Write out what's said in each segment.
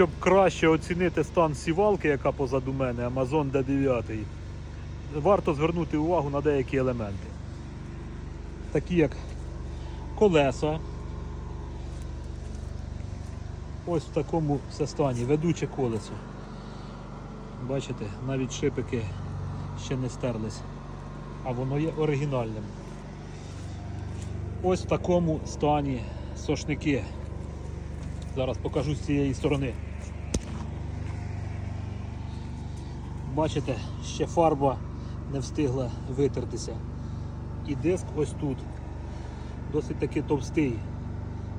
щоб краще оцінити стан сівалки, яка позаду мене, Amazon D9, варто звернути увагу на деякі елементи. Такі як колеса. Ось в такому все стані, ведуче колесо. Бачите, навіть шипики ще не стерлись, а воно є оригінальним. Ось в такому стані сошники. Зараз покажу з цієї сторони. Бачите, ще фарба не встигла витертися. І диск ось тут. Досить таки товстий.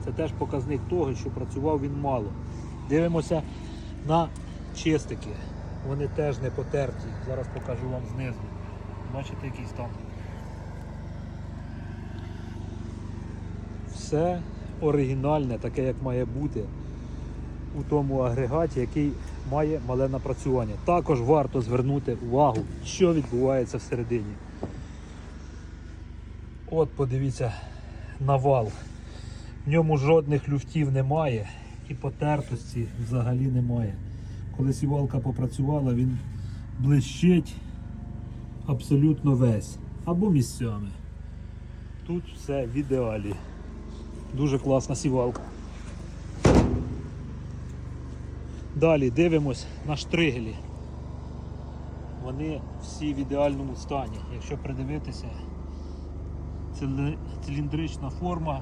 Це теж показник того, що працював він мало. Дивимося на чистики. Вони теж не потерті. Зараз покажу вам знизу. Бачите, який стан. Все оригінальне, таке як має бути у тому агрегаті, який має мале напрацювання. Також варто звернути увагу, що відбувається всередині. От подивіться на вал. В ньому жодних люфтів немає і потертості взагалі немає. Коли сівалка попрацювала, він блищить абсолютно весь. Або місцями. Тут все в ідеалі. Дуже класна сівалка. Далі дивимось на штригелі. Вони всі в ідеальному стані. Якщо придивитися, циліндрична форма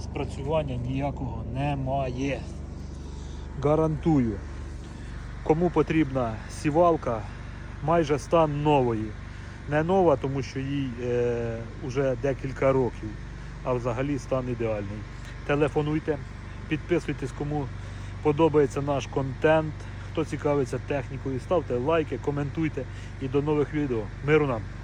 спрацювання ніякого немає. Гарантую. Кому потрібна сівалка, майже стан нової. Не нова, тому що їй е, вже декілька років, а взагалі стан ідеальний. Телефонуйте, підписуйтесь, кому подобається наш контент, хто цікавиться технікою, ставте лайки, коментуйте і до нових відео. Миру нам!